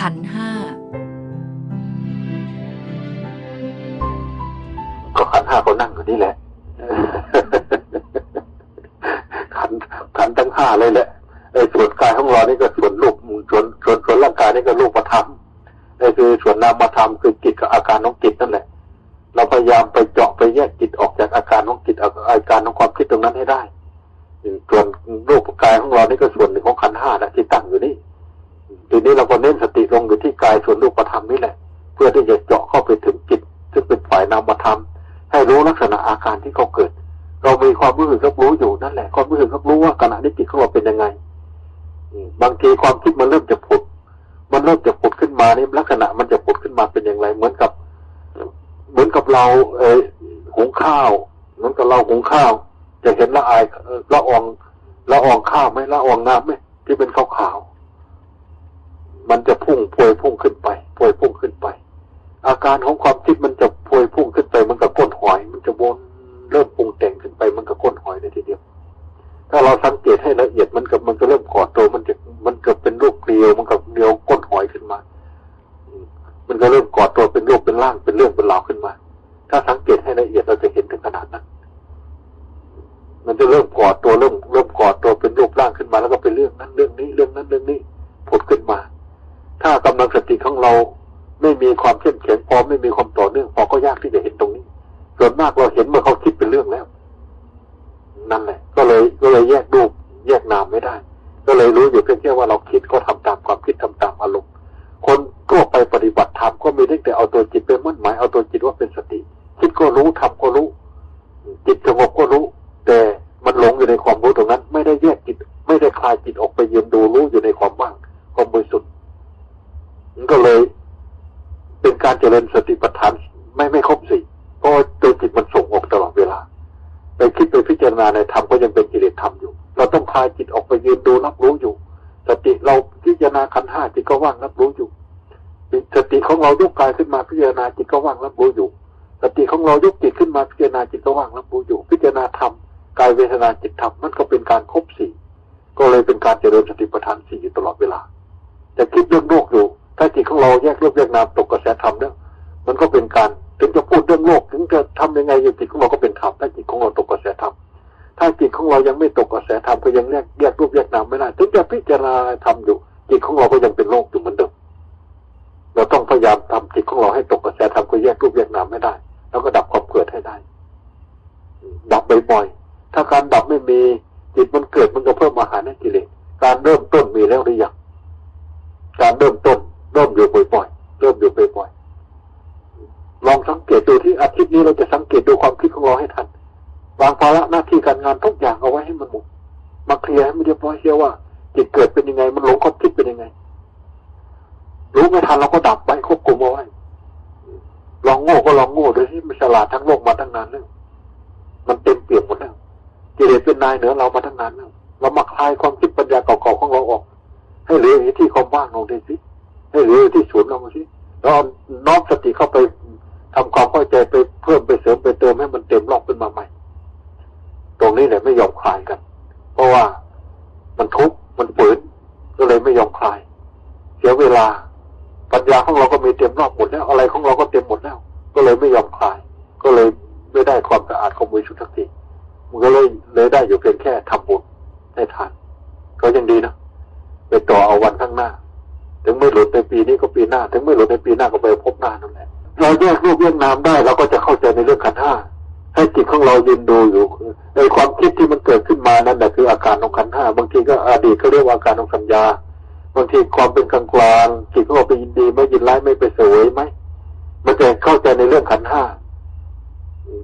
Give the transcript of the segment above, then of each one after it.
ขันห้าก็ขันห้าก็นั่งอยู่นี่แหละขันขันทั้งห้าเลยแหละไอ้ส่วนกายของเรานี่ก็ส่วนรูปส่วนส่วนส่วนร่างกายนี่ก็รูปธรรมไอ้คือส่วนนามธรรมคือจิตกับอาการของจิตนั่นแหละ เราพยายามไปเจาะไปแยกจิตออกจากอาการของจิตอาการของความคิดตรงนั้นให้ได้ส่วนรูปกายของเรานี่ก็ส่วนหนึ่งของขันห้านะที่ตั้งอยู่นี่ ทีนี้เราก็เน้นสติลงอยู่ที่กายส่วนรูปธรรมนี่แหละ เพื่อที่จะเจาะเข้าไปถึงจิต ซึ่งเป็นฝ่ายนามธรรม ให้รู้ลักษณะอาการที่เขาเกิด เรามีความรู้สึกรับรู้อยู่นั่นแหละความรู้สึกรับรู้ว่าขณะนี้จิตของเราเป็นยังไงบางทีความคิดมันเริ่มจะผุด มันเริ่มจะผุดขึ้นมานี่ลักษณะมันจะผุดขึ้นมาเป็นอย่างไร เหมือนกับ เหมือนกับเราเอหุงข้าวเหมือนกับเราหุงข้าว จะเห็นละอายละอองละอองข้าวไหมละอองน้ำไหมที่เป็นขาวๆ มันจะพุ่งพวยพุ่งขึ้นไปพวยพุ่งขึ้นไป อาการของความคิดมันจะพวยพุ่งขึ้นไป มันกับก้นหอย มันจะวนเริ่มปรุงแต่งขึ้นไป มันกับก้นหอยในทีเดียว ถ้าเราสังเกตให้ละเอียดมันกับมันก็เริ่มก่อตัวมันจะมันเกิดเป็นรูปเกลียว มันกับเกลียวก้นหอยขึ้นมา มันก็เริ่มก่อตัวเป็นรูปเป็นร่างเป็นเรื่องเป็นราวขึ้นมา ถ้าสังเกตให้ละเอียดเราจะเห็นถึงขนาดนั้นมันจะเริ่มก่อตัวเริ่มเริ่มก่อตัวเป็นรูปร่างขึ้นมาแล้วก็เป็นเรื่องนั้นเรื่องนี้เรื่องนั้นเรื่องนี้ผุดขึ้นมา ถ้ากำลังสติของเราไม่มีความเข้มแข็งพอไม่มีความต่อเนื่องพอก็ยากที่จะเห็นตรงนี้ ส่วนมากเราเห็นเมื่อเขาคิดเป็นเรื่องแล้ว นั่นแหละ ก็เลยก็เลยแยกรูแยกนามไม่ได้ ก็เลยรู้อยู่เพียงแค่ว่าเราคิดก็ทำตามความคิดทำตามอารมณ์คนทั่วไปปฏิบัติธรรมก็มีได้แต่เอาตัวจิตไปมั่นหมายเอาตัวจิตว่าเป็นสติ คิดก็รู้ทำก็รู้ จิตสงบก็รู้ แต่มันหลงอยู่ในความรู้ตรงนั้น ไม่ได้แยกจิต ไม่ได้คลายจิตออกไปยืนดูรู้อยู่ในความว่างความบริสุทธิ์ มันก็เลย เป็นการเจริญสติปัฏฐานไม่ไม่ครบสี่เพราะตัวจิตมันส่งออกตลอดเวลา ไปคิดไปพิจารณาในธรรมก็ยังเป็นกิเลสธรรมอยู่ เราต้องคลายจิตออกไปยืนดูรับรู้อยู่ สติเราพิจารณาขันห้าจิตก็ว่างรับรู้อยู่สติของเรายกกายขึ้นมาพิจารณาจิตก็ว่างรับรู้อยู่ สติของเรายกจิตขึ้นมาพิจารณาจิตก็ว่างรับรู้อยู่ พิจารณาธรรมกายเวทนาจิตธรรมมันก็เป็นการครบสี่ก็เลยเป็นการเจริญสติปัฏฐานสี่อยู่ตลอด เรื่องโลกถึงจะทำยังไงอยู่จิตของเราก็เป็นธรรมถ้าจิตของเราตกกระแสธรรมถ้าจิตของเรายังไม่ตกกระแสธรรมก็ยังแยกแยกรูปแยกนามไม่ได้ถึงจะพิจารณาธรรมอยู่ จิตของเราก็ยังเป็นโลกอยู่เหมือนเดิมเราต้องพยายามทำจิตของเราให้ตกกระแสธรรมก็แยกรูปแยกนามไม่ได้ แล้วก็ดับความเกิดให้ได้ ดับบ่อยๆถ้าการดับไม่มีจิตมันเกิดมันก็เพิ่มอาหารให้กิเลสการเริ่มต้นมีแล้วหรือยังการเริ่มต้นเริ่มอยู่บ่อย ยบร้อยว่าจิตเกิดเป็นยังไง มันหลงความคิดเป็นยังไง รู้ไม่ทันเราก็ดับไปควบคุมเอาไว้ลองโง่ก็ลองโง่โดยที่มันฉลาดทั้งโลกมาตั้งนานแล้วมันเต็มเปี่ยมหมดแล้วกิเลสเป็นนายเหนือเรามาตั้งนานแล้วเรามาคลายความคิดปัญญาเก่าๆของเราออก ให้เหลืออยู่ที่ความว่างลงได้สิให้เหลืออยู่ที่ศูนย์เราสิแล้วน้อมสติเข้าไปทำความเข้าใจไปเพิ่มไปเสริมไปเติมให้มันเต็มรอบขึ้นมาใหม่ ตรงนี้แหละไม่ยอมคลายกัน เพราะว่า มันทุกข์มันฝืนก็เลยไม่ยอมคลาย เสียเวลา ปัญญาของเราก็มีเต็มรอบหมดแล้ว อะไรของเราก็เต็มหมดแล้ว ก็เลยไม่ยอมคลาย ก็เลยไม่ได้ความสะอาดของมือชุดทักทีมันก็เลยเลยได้อยู่เพียงแค่ทำบุญให้ทานก็ยังดีนะไปต่อเอาวันข้างหน้า ถึงไม่หลุดในปีนี้ก็ปีหน้า ถึงไม่หลุดในปีหน้าก็ไปพบหน้านั่นแหละเราแยกรูปแยกนามได้เราก็จะเข้าใจในเรื่องขัน ถ้าให้จิตของเรายืนดูอยู่ในความคิดที่มันเกิดขึ้นมานั่นแหละคืออาการของขันห้าบางทีก็อดีตเขาเรียกว่าอาการของสัญญาบางทีความเป็นกลางกลางจิตของเราไปยินดีไม่ยินร้ายไม่ไปเสวยไหมมันจะเข้าใจในเรื่องขันห้า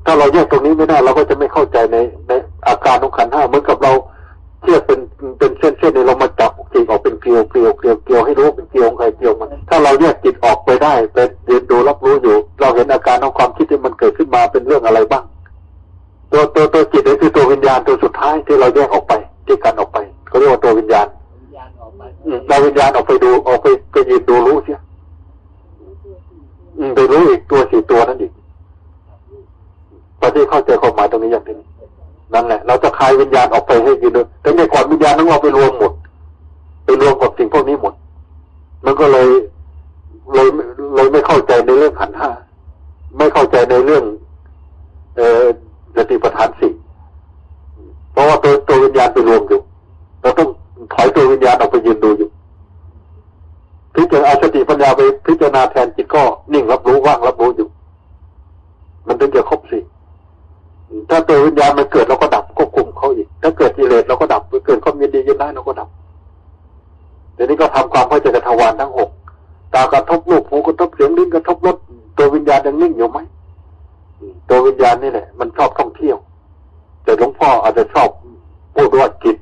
ถ้าเราแยกตรงนี้ไม่ได้เราก็จะไม่เข้าใจในในอาการของขันห้าเหมือนกับเราเทียบเป็นเป็นเส้นๆในเรามาจับจิตออกเป็นเกลียวเกลียวเกลียวเกลียวให้รู้เป็นเกลียวใครเกลียวมันถ้าเราแยกจิตออกไปได้เป็นเรียนดูรับรู้อยู่ เราเห็นอาการของความคิดที่มันเกิดขึ้นมาเป็นเรื่องอะไรบ้าง ตัวตัวตัวจิตนี่คือตัววิญญาณตัวสุดท้ายที่เราแยกออกไปที่กันออกไปเขาเรียกว่าตัววิญญาณเราวิญญาณออกไปดูออกไปไปยืนดูรู้เสียไปรู้อีกตัวสี่ตัวนั่นอีกตอนที่เข้าใจความหมายตรงนี้อย่างนี้นั่นแหละ เราจะคลายวิญญาณออกไปให้ยืนดูแต่ในก่อนวิญญาณนั้นเราไปรวมหมดไปรวมกับสิ่งพวกนี้หมด มันก็เลยเลยเลยไม่เข้าใจในเรื่องขันห้าไม่เข้าใจในเรื่อง รวมอยู่ เราต้องถอยตัววิญญาณออกไปยืนดูอยู่ พิจารณาสติปัญญาไปพิจารณาแทนจิตก็นิ่งรับรู้ว่างรับรู้อยู่ มันถึงจะครบสี่ถ้าตัววิญญาณมันเกิดเราก็ดับควบคุมเขาอีก ถ้าเกิดกิเลสเราก็ดับเกิดความยินดียินได้เราก็ดับเดี๋ยวนี้ก็ทำความเข้าใจกับทวารทั้งหกตากระทบรูปหูกระทบเสียงลิ้นกระทบรสตัววิญญาณยังนิ่งอยู่ไหมตัววิญญาณนี่แหละมันชอบท่องเที่ยว แต่หลวงพ่ออาจจะชอบ พูดว่าจิต